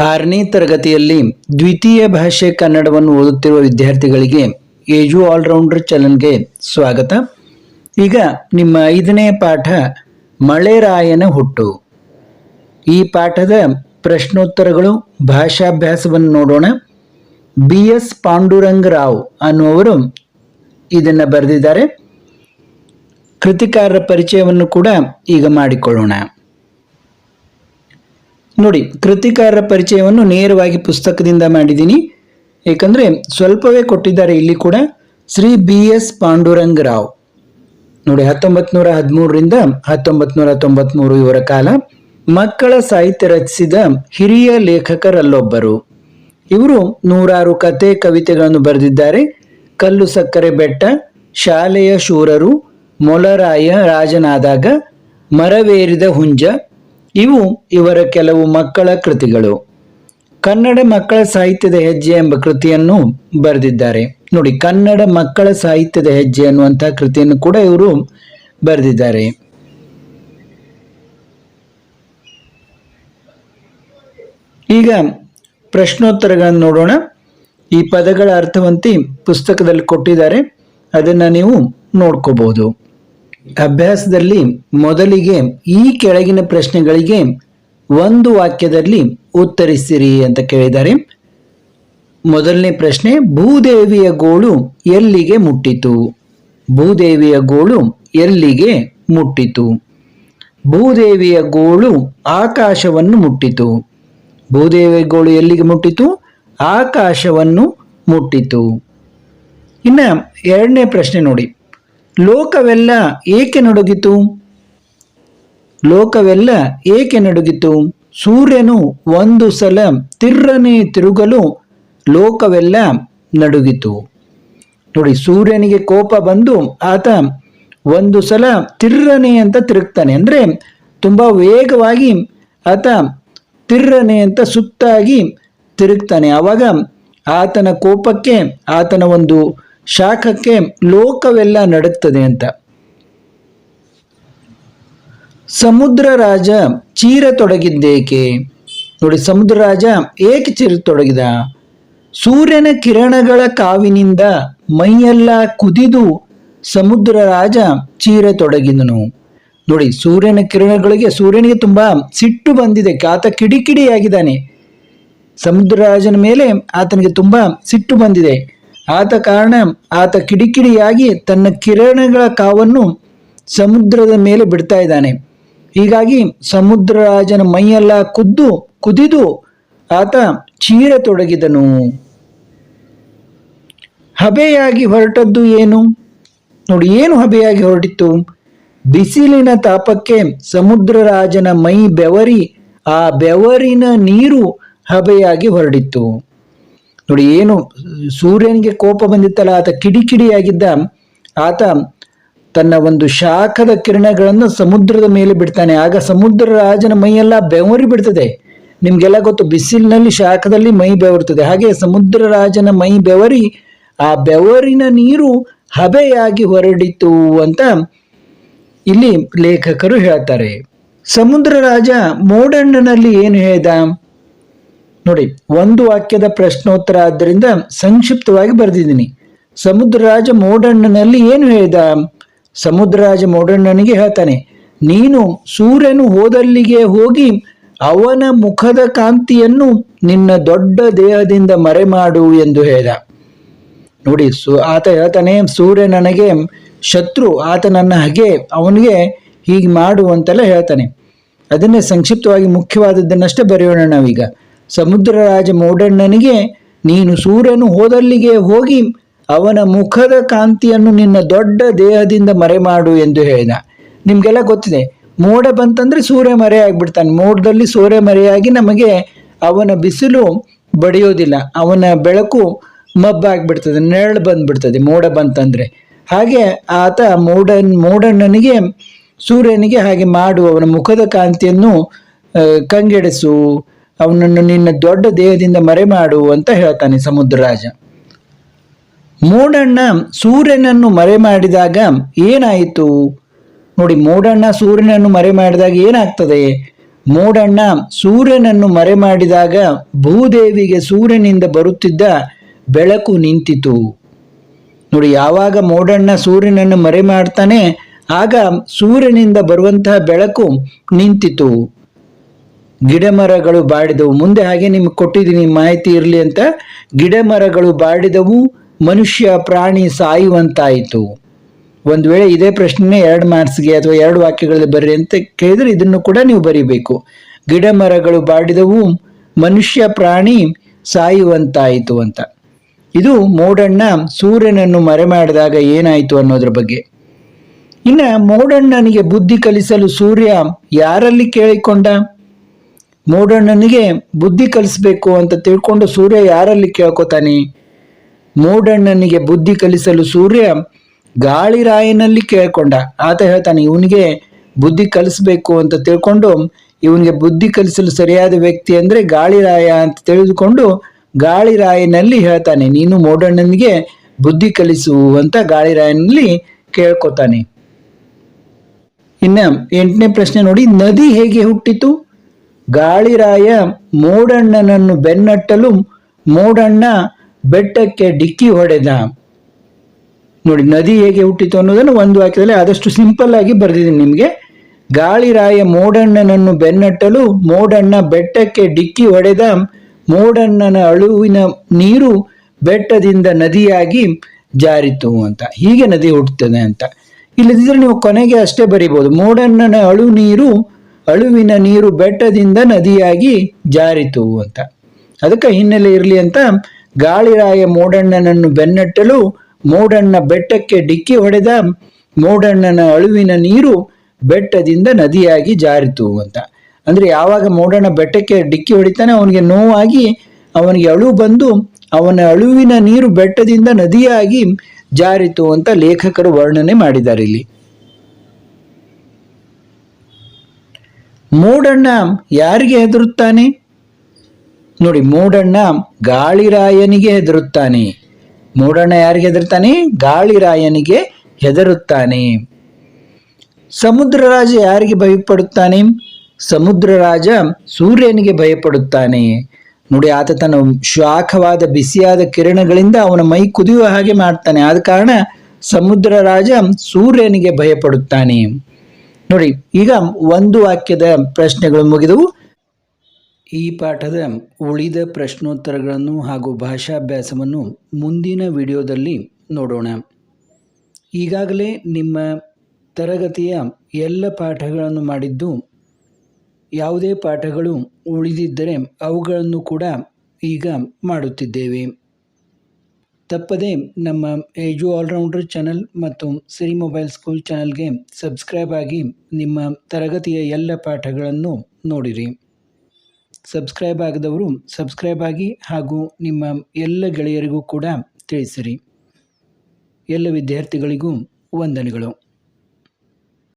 ಆರನೇ ತರಗತಿಯಲ್ಲಿ ದ್ವಿತೀಯ ಭಾಷೆ ಕನ್ನಡವನ್ನು ಓದುತ್ತಿರುವ ವಿದ್ಯಾರ್ಥಿಗಳಿಗೆ ಏಜು ಆಲ್ರೌಂಡರ್ ಚಲನ್ಗೆ ಸ್ವಾಗತ. ಈಗ ನಿಮ್ಮ ಐದನೇ ಪಾಠ, ಮಳೆರಾಯನ ಹುಟ್ಟು. ಈ ಪಾಠದ ಪ್ರಶ್ನೋತ್ತರಗಳು, ಭಾಷಾಭ್ಯಾಸವನ್ನು ನೋಡೋಣ. ಬಿ ಎಸ್ ಪಾಂಡುರಂಗ ರಾವ್ ಅನ್ನುವರು ಇದನ್ನು ಬರೆದಿದ್ದಾರೆ. ಕೃತಿಕಾರರ ಪರಿಚಯವನ್ನು ಕೂಡ ಈಗ ಮಾಡಿಕೊಳ್ಳೋಣ. ನೋಡಿ, ಕೃತಿಕಾರರ ಪರಿಚಯವನ್ನು ನೇರವಾಗಿ ಪುಸ್ತಕದಿಂದ ಮಾಡಿದ್ದೀನಿ. ಏಕೆಂದರೆ ಸ್ವಲ್ಪವೇ ಕೊಟ್ಟಿದ್ದಾರೆ ಇಲ್ಲಿ ಕೂಡ ಶ್ರೀ ಬಿ ಎಸ್ ಪಾಂಡುರಂಗ್ ರಾವ್ ನೋಡಿ ಹತ್ತೊಂಬತ್ತು ನೂರ ಹದಿಮೂರರಿಂದ ಹತ್ತೊಂಬತ್ತು ನೂರ ತೊಂಬತ್ಮೂರು ಇವರ ಕಾಲ ಮಕ್ಕಳ ಸಾಹಿತ್ಯ ರಚಿಸಿದ ಹಿರಿಯ ಲೇಖಕರಲ್ಲೊಬ್ಬರು. ಇವರು ನೂರಾರು ಕತೆ ಕವಿತೆಗಳನ್ನು ಬರೆದಿದ್ದಾರೆ. ಕಲ್ಲು ಸಕ್ಕರೆ ಬೆಟ್ಟ, ಶಾಲೆಯ ಶೂರರು, ಮೊಲರಾಯ ರಾಜನಾದಾಗ, ಮರವೇರಿದ ಹುಂಜ ಇವು ಇವರ ಕೆಲವು ಮಕ್ಕಳ ಕೃತಿಗಳು. ಕನ್ನಡ ಮಕ್ಕಳ ಸಾಹಿತ್ಯದ ಹೆಜ್ಜೆ ಎಂಬ ಕೃತಿಯನ್ನು ಬರೆದಿದ್ದಾರೆ. ನೋಡಿ, ಕನ್ನಡ ಮಕ್ಕಳ ಸಾಹಿತ್ಯದ ಹೆಜ್ಜೆ ಅನ್ನುವಂತಹ ಕೃತಿಯನ್ನು ಕೂಡ ಇವರು ಬರೆದಿದ್ದಾರೆ. ಈಗ ಪ್ರಶ್ನೋತ್ತರಗಳನ್ನು ನೋಡೋಣ. ಈ ಪದಗಳ ಅರ್ಥವಂತಿ ಪುಸ್ತಕದಲ್ಲಿ ಕೊಟ್ಟಿದ್ದಾರೆ. ಅದನ್ನು ನೀವು ನೋಡ್ಕೋಬಹುದು. ಅಭ್ಯಾಸದಲ್ಲಿ ಮೊದಲಿಗೆ ಈ ಕೆಳಗಿನ ಪ್ರಶ್ನೆಗಳಿಗೆ ಒಂದು ವಾಕ್ಯದಲ್ಲಿ ಉತ್ತರಿಸಿರಿ ಅಂತ ಕೇಳಿದ್ದಾರೆ. ಮೊದಲನೇ ಪ್ರಶ್ನೆ, ಭೂದೇವಿಯ ಗೋಳು ಎಲ್ಲಿಗೆ ಮುಟ್ಟಿತು? ಭೂದೇವಿಯ ಗೋಳು ಎಲ್ಲಿಗೆ ಮುಟ್ಟಿತು? ಭೂದೇವಿಯ ಗೋಳು ಆಕಾಶವನ್ನು ಮುಟ್ಟಿತು. ಭೂದೇವಿಯ ಗೋಳು ಎಲ್ಲಿಗೆ ಮುಟ್ಟಿತು? ಆಕಾಶವನ್ನು ಮುಟ್ಟಿತು. ಇನ್ನ ಎರಡನೇ ಪ್ರಶ್ನೆ ನೋಡಿ. ಲೋಕವೆಲ್ಲ ಏಕೆ ನಡುಗಿತು? ಲೋಕವೆಲ್ಲ ಏಕೆ ನಡುಗಿತು? ಸೂರ್ಯನು ಒಂದು ಸಲ ತಿರ್ರನೆ ತಿರುಗಲು ಲೋಕವೆಲ್ಲ ನಡುಗಿತು. ನೋಡಿ, ಸೂರ್ಯನಿಗೆ ಕೋಪ ಬಂದು ಆತ ಒಂದು ಸಲ ತಿರ್ರನೆ ಅಂತ ತಿರುಗ್ತಾನೆ. ಅಂದರೆ ತುಂಬ ವೇಗವಾಗಿ ಆತ ತಿರ್ರನೆ ಅಂತ ಸುತ್ತಾಗಿ ತಿರುಗ್ತಾನೆ. ಆವಾಗ ಆತನ ಕೋಪಕ್ಕೆ ಆತನ ಒಂದು ಶಾಖಕ್ಕೆ ಲೋಕವೆಲ್ಲ ನಡುತ್ತದೆ ಅಂತ. ಸಮುದ್ರ ರಾಜ ಚೀರತೊಡಗಿದ್ದೇಕೆ ನೋಡಿ, ಸಮುದ್ರ ರಾಜ ಏಕೆ ಚೀರತೊಡಗಿದ ಸೂರ್ಯನ ಕಿರಣಗಳ ಕಾವಿನಿಂದ ಮೈಯೆಲ್ಲ ಕುದಿದು ಸಮುದ್ರ ರಾಜ ಚೀರತೊಡಗಿದನು ನೋಡಿ, ಸೂರ್ಯನ ಕಿರಣಗಳಿಗೆ ಸೂರ್ಯನಿಗೆ ತುಂಬಾ ಸಿಟ್ಟು ಬಂದಿದೆ, ಆತ ಕಿಡಿಕಿಡಿಯಾಗಿದ್ದಾನೆ. ಸಮುದ್ರ ರಾಜನ ಮೇಲೆ ಆತನಿಗೆ ತುಂಬಾ ಸಿಟ್ಟು ಬಂದಿದೆ. ಆದ ಕಾರಣ ಆತ ಕಿಡಿಕಿಡಿಯಾಗಿ ತನ್ನ ಕಿರಣಗಳ ಕಾವನ್ನು ಸಮುದ್ರದ ಮೇಲೆ ಬಿಡ್ತಾ ಇದ್ದಾನೆ. ಹೀಗಾಗಿ ಸಮುದ್ರ ರಾಜನ ಮೈಯೆಲ್ಲ ಕುದ್ದು ಕುದಿದು ಆತ ಚೀರತೊಡಗಿದನು. ಹಬೆಯಾಗಿ ಹೊರಟದ್ದು ಏನು? ನೋಡಿ, ಏನು ಹಬೆಯಾಗಿ ಹೊರಟಿತ್ತು? ಬಿಸಿಲಿನ ತಾಪಕ್ಕೆ ಸಮುದ್ರರಾಜನ ಮೈ ಬೆವರಿ, ಆ ಬೆವರಿನ ನೀರು ಹಬೆಯಾಗಿ ಹೊರಡಿತ್ತು. ನೋಡಿ, ಏನು, ಸೂರ್ಯನಿಗೆ ಕೋಪ ಬಂದಿತ್ತಲ್ಲ, ಆತ ಕಿಡಿಕಿಡಿಯಾಗಿದ್ದ, ಆತ ತನ್ನ ಒಂದು ಶಾಖದ ಕಿರಣಗಳನ್ನು ಸಮುದ್ರದ ಮೇಲೆ ಬಿಡ್ತಾನೆ. ಆಗ ಸಮುದ್ರ ರಾಜನ ಮೈಯೆಲ್ಲ ಬೆವರಿ ಬಿಡ್ತದೆ. ನಿಮ್ಗೆಲ್ಲ ಗೊತ್ತು, ಬಿಸಿಲಿನಲ್ಲಿ, ಶಾಖದಲ್ಲಿ ಮೈ ಬೆವರ್ತದೆ ಹಾಗೆ ಸಮುದ್ರ ರಾಜನ ಮೈ ಬೆವರಿ, ಆ ಬೆವರಿನ ನೀರು ಹಬೆಯಾಗಿ ಹೊರಡಿತು ಅಂತ ಇಲ್ಲಿ ಲೇಖಕರು ಹೇಳ್ತಾರೆ. ಸಮುದ್ರ ರಾಜ ಮೋಡಣ್ಣನಲ್ಲಿ ಏನು ಹೇಳ್ದ? ನೋಡಿ, ಒಂದು ವಾಕ್ಯದ ಪ್ರಶ್ನೋತ್ತರ ಆದ್ದರಿಂದ ಸಂಕ್ಷಿಪ್ತವಾಗಿ ಬರೆದಿದ್ದೀನಿ. ಸಮುದ್ರರಾಜ ಮೋಡಣ್ಣನಲ್ಲಿ ಏನು ಹೇಳಿದ? ಸಮುದ್ರರಾಜ ಮೋಡಣ್ಣನಿಗೆ ಹೇಳ್ತಾನೆ, ನೀನು ಸೂರ್ಯನು ಹೋದಲ್ಲಿಗೆ ಹೋಗಿ ಅವನ ಮುಖದ ಕಾಂತಿಯನ್ನು ನಿನ್ನ ದೊಡ್ಡ ದೇಹದಿಂದ ಮರೆಮಾಡು ಎಂದು ಹೇಳಿದ. ನೋಡಿ, ಸು, ಆತ ಹೇಳ್ತಾನೆ, ಸೂರ್ಯ ನನಗೆ ಶತ್ರು, ಆತ ನನ್ನ ಹಾಗೆ ಅವನಿಗೆ ಹೀಗೆ ಮಾಡು ಅಂತೆಲ್ಲ ಹೇಳ್ತಾನೆ. ಅದನ್ನೇ ಸಂಕ್ಷಿಪ್ತವಾಗಿ ಮುಖ್ಯವಾದದ್ದನ್ನಷ್ಟೇ ಬರೆಯೋಣ ನಾವೀಗ. ಸಮುದ್ರ ರಾಜ ಮೋಡಣ್ಣನಿಗೆ, ನೀನು ಸೂರ್ಯನು ಹೋದಲ್ಲಿಗೆ ಹೋಗಿ ಅವನ ಮುಖದ ಕಾಂತಿಯನ್ನು ನಿನ್ನ ದೊಡ್ಡ ದೇಹದಿಂದ ಮರೆಮಾಡು ಎಂದು ಹೇಳಿದ. ನಿಮಗೆಲ್ಲ ಗೊತ್ತಿದೆ, ಮೋಡ ಬಂತಂದ್ರೆ ಸೂರ್ಯ ಮರೆ ಆಗ್ಬಿಡ್ತಾನೆ. ಮೋಡದಲ್ಲಿ ಸೂರ್ಯ ಮರೆಯಾಗಿ ನಮಗೆ ಅವನ ಬಿಸಿಲು ಬಡಿಯೋದಿಲ್ಲ, ಅವನ ಬೆಳಕು ಮಬ್ಬಾಗ್ಬಿಡ್ತದೆ, ನೆರಳು ಬಂದ್ಬಿಡ್ತದೆ ಮೋಡ ಬಂತಂದ್ರೆ. ಹಾಗೆ ಆತ ಮೋಡ ಮೋಡಣ್ಣನಿಗೆ, ಸೂರ್ಯನಿಗೆ ಹಾಗೆ ಮಾಡು, ಅವನ ಮುಖದ ಕಾಂತಿಯನ್ನು ಕಂಗೆಡಿಸು ಅವನನ್ನು ನಿನ್ನ ದೊಡ್ಡ ದೇಹದಿಂದ ಮರೆ ಮಾಡು ಅಂತ ಹೇಳ್ತಾನೆ ಸಮುದ್ರರಾಜ. ಮೂಡಣ್ಣ ಸೂರ್ಯನನ್ನು ಮರೆ ಮಾಡಿದಾಗ ಏನಾಯಿತು? ನೋಡಿ, ಮೂಡಣ್ಣ ಸೂರ್ಯನನ್ನು ಮರೆ ಮಾಡಿದಾಗ ಏನಾಗ್ತದೆ? ಮೂಡಣ್ಣ ಸೂರ್ಯನನ್ನು ಮರೆ ಮಾಡಿದಾಗ ಭೂದೇವಿಗೆ ಸೂರ್ಯನಿಂದ ಬರುತ್ತಿದ್ದ ಬೆಳಕು ನಿಂತಿತು. ನೋಡಿ, ಯಾವಾಗ ಮೋಡಣ್ಣ ಸೂರ್ಯನನ್ನು ಮರೆ ಮಾಡ್ತಾನೆ ಆಗ ಸೂರ್ಯನಿಂದ ಬರುವಂತಹ ಬೆಳಕು ನಿಂತಿತು. ಗಿಡ ಮರಗಳು ಬಾಡಿದವು. ಮುಂದೆ ಹಾಗೆ ನಿಮ್ಗೆ ಕೊಟ್ಟಿದ್ದೀನಿ, ಮಾಹಿತಿ ಇರಲಿ ಅಂತ. ಗಿಡ ಮರಗಳು ಬಾಡಿದವು, ಮನುಷ್ಯ ಪ್ರಾಣಿ ಸಾಯುವಂತಾಯಿತು. ಒಂದು ವೇಳೆ ಇದೇ ಪ್ರಶ್ನೆ ಎರಡು ಮಾರ್ಕ್ಸ್ಗೆ ಅಥವಾ ಎರಡು ವಾಕ್ಯಗಳಲ್ಲಿ ಬರ್ರಿ ಅಂತ ಕೇಳಿದ್ರೆ ಇದನ್ನು ಕೂಡ ನೀವು ಬರಿಬೇಕು. ಗಿಡ ಮರಗಳು ಬಾಡಿದವು, ಮನುಷ್ಯ ಪ್ರಾಣಿ ಸಾಯುವಂತಾಯಿತು ಅಂತ. ಇದು ಮೋಡಣ್ಣ ಸೂರ್ಯನನ್ನು ಮರೆ ಮಾಡಿದಾಗ ಏನಾಯಿತು ಅನ್ನೋದ್ರ ಬಗ್ಗೆ. ಇನ್ನು ಮೋಡಣ್ಣನಿಗೆ ಬುದ್ಧಿ ಕಲಿಸಲು ಸೂರ್ಯ ಯಾರಲ್ಲಿ ಕೇಳಿಕೊಂಡ? ಮೋಡಣ್ಣನಿಗೆ ಬುದ್ಧಿ ಕಲಿಸ್ಬೇಕು ಅಂತ ತಿಳ್ಕೊಂಡು ಸೂರ್ಯ ಯಾರಲ್ಲಿ ಕೇಳ್ಕೊತಾನೆ? ಮೋಡಣ್ಣನಿಗೆ ಬುದ್ಧಿ ಕಲಿಸಲು ಸೂರ್ಯ ಗಾಳಿರಾಯನಲ್ಲಿ ಕೇಳ್ಕೊಂಡ. ಆತ ಹೇಳ್ತಾನೆ, ಇವನಿಗೆ ಬುದ್ಧಿ ಕಲಿಸ್ಬೇಕು ಅಂತ ತಿಳ್ಕೊಂಡು ಇವನಿಗೆ ಬುದ್ಧಿ ಕಲಿಸಲು ಸರಿಯಾದ ವ್ಯಕ್ತಿ ಅಂದ್ರೆ ಗಾಳಿರಾಯ ಅಂತ ತಿಳಿದುಕೊಂಡು ಗಾಳಿರಾಯನಲ್ಲಿ ಹೇಳ್ತಾನೆ, ನೀನು ಮೋಡಣ್ಣನಿಗೆ ಬುದ್ಧಿ ಕಲಿಸು ಅಂತ ಗಾಳಿರಾಯನಲ್ಲಿ ಕೇಳ್ಕೊತಾನೆ. ಇನ್ನ ಎಂಟನೇ ಪ್ರಶ್ನೆ ನೋಡಿ, ನದಿ ಹೇಗೆ ಹುಟ್ಟಿತು? ಗಾಳಿರಾಯ ಮೋಡಣ್ಣನನ್ನು ಬೆನ್ನಟ್ಟಲು ಮೋಡಣ್ಣ ಬೆಟ್ಟಕ್ಕೆ ಡಿಕ್ಕಿ ಹೊಡೆದ. ನೋಡಿ, ನದಿ ಹೇಗೆ ಹುಟ್ಟಿತು ಅನ್ನೋದನ್ನು ಒಂದು ವಾಕ್ಯದಲ್ಲಿ ಆದಷ್ಟು ಸಿಂಪಲ್ ಆಗಿ ಬರೆದಿದ್ದೀನಿ ನಿಮಗೆ. ಗಾಳಿರಾಯ ಮೋಡಣ್ಣನನ್ನು ಬೆನ್ನಟ್ಟಲು ಮೋಡಣ್ಣ ಬೆಟ್ಟಕ್ಕೆ ಡಿಕ್ಕಿ ಹೊಡೆದ. ಮೋಡಣ್ಣನ ಅಳುವಿನ ನೀರು ಬೆಟ್ಟದಿಂದ ನದಿಯಾಗಿ ಜಾರಿತು ಅಂತ. ಹೀಗೆ ನದಿ ಹುಟ್ಟುತ್ತದೆ ಅಂತ. ಇಲ್ಲದಿದ್ದರೆ ನೀವು ಕೊನೆಗೆ ಅಷ್ಟೇ ಬರಿಬೋದು ಮೋಡಣ್ಣನ ಅಳು ನೀರು ಅಳುವಿನ ನೀರು ಬೆಟ್ಟದಿಂದ ನದಿಯಾಗಿ ಜಾರಿತು ಅಂತ. ಅದಕ್ಕೆ ಹಿನ್ನೆಲೆ ಇರಲಿ ಅಂತ ಗಾಳಿರಾಯ ಮೋಡಣ್ಣನನ್ನು ಬೆನ್ನಟ್ಟಲು ಮೋಡಣ್ಣ ಬೆಟ್ಟಕ್ಕೆ ಡಿಕ್ಕಿ ಹೊಡೆದ ಮೋಡಣ್ಣನ ಅಳುವಿನ ನೀರು ಬೆಟ್ಟದಿಂದ ನದಿಯಾಗಿ ಜಾರಿತು ಅಂತ. ಅಂದ್ರೆ ಯಾವಾಗ ಮೋಡಣ್ಣ ಬೆಟ್ಟಕ್ಕೆ ಡಿಕ್ಕಿ ಹೊಡಿತಾನೆ ಅವನಿಗೆ ನೋವಾಗಿ ಅವನಿಗೆ ಅಳು ಬಂದು ಅವನ ಅಳುವಿನ ನೀರು ಬೆಟ್ಟದಿಂದ ನದಿಯಾಗಿ ಜಾರಿತು ಅಂತ ಲೇಖಕರು ವರ್ಣನೆ ಮಾಡಿದ್ದಾರೆ ಇಲ್ಲಿ. ಮೋಡಣ್ಣ ಯಾರಿಗೆ ಹೆದರುತ್ತಾನೆ? ನೋಡಿ, ಮೂಡಣ್ಣ ಗಾಳಿರಾಯನಿಗೆ ಹೆದರುತ್ತಾನೆ. ಮೂಡಣ್ಣ ಯಾರಿಗೆ ಹೆದರುತ್ತಾನೆ? ಗಾಳಿರಾಯನಿಗೆ ಹೆದರುತ್ತಾನೆ. ಸಮುದ್ರರಾಜ ಯಾರಿಗೆ ಭಯಪಡುತ್ತಾನೆ? ಸಮುದ್ರರಾಜ ಸೂರ್ಯನಿಗೆ ಭಯಪಡುತ್ತಾನೆ. ನೋಡಿ, ಆತ ತನ್ನ ಶಾಖವಾದ, ಬಿಸಿಯಾದ ಕಿರಣಗಳಿಂದ ಅವನ ಮೈ ಕುದಿಯುವ ಹಾಗೆ ಮಾಡ್ತಾನೆ. ಆದ ಕಾರಣ ಸಮುದ್ರ ರಾಜ ಸೂರ್ಯನಿಗೆ ಭಯಪಡುತ್ತಾನೆ. ನೋಡಿ, ಈಗ ಒಂದು ವಾಕ್ಯದ ಪ್ರಶ್ನೆಗಳು ಮುಗಿದವು. ಈ ಪಾಠದ ಉಳಿದ ಪ್ರಶ್ನೋತ್ತರಗಳನ್ನು ಹಾಗೂ ಭಾಷಾಭ್ಯಾಸವನ್ನು ಮುಂದಿನ ವಿಡಿಯೋದಲ್ಲಿ ನೋಡೋಣ. ಈಗಾಗಲೇ ನಿಮ್ಮ ತರಗತಿಯ ಎಲ್ಲ ಪಾಠಗಳನ್ನು ಮಾಡಿದ್ದು, ಯಾವುದೇ ಪಾಠಗಳು ಉಳಿದಿದ್ದರೆ ಅವುಗಳನ್ನು ಕೂಡ ಈಗ ಮಾಡುತ್ತಿದ್ದೇವೆ. ತಪ್ಪದೆ ನಮ್ಮ ಏಜು ಆಲ್ರೌಂಡರ್ ಚಾನಲ್ ಮತ್ತು ಸಿರಿ ಮೊಬೈಲ್ ಸ್ಕೂಲ್ ಚಾನಲ್ಗೆ ಸಬ್ಸ್ಕ್ರೈಬ್ ಆಗಿ ನಿಮ್ಮ ತರಗತಿಯ ಎಲ್ಲ ಪಾಠಗಳನ್ನು ನೋಡಿರಿ. ಸಬ್ಸ್ಕ್ರೈಬ್ ಆಗದವರು ಸಬ್ಸ್ಕ್ರೈಬ್ ಆಗಿ ಹಾಗೂ ನಿಮ್ಮ ಎಲ್ಲ ಗೆಳೆಯರಿಗೂ ಕೂಡ ತಿಳಿಸಿರಿ. ಎಲ್ಲ ವಿದ್ಯಾರ್ಥಿಗಳಿಗೂ ವಂದನೆಗಳು.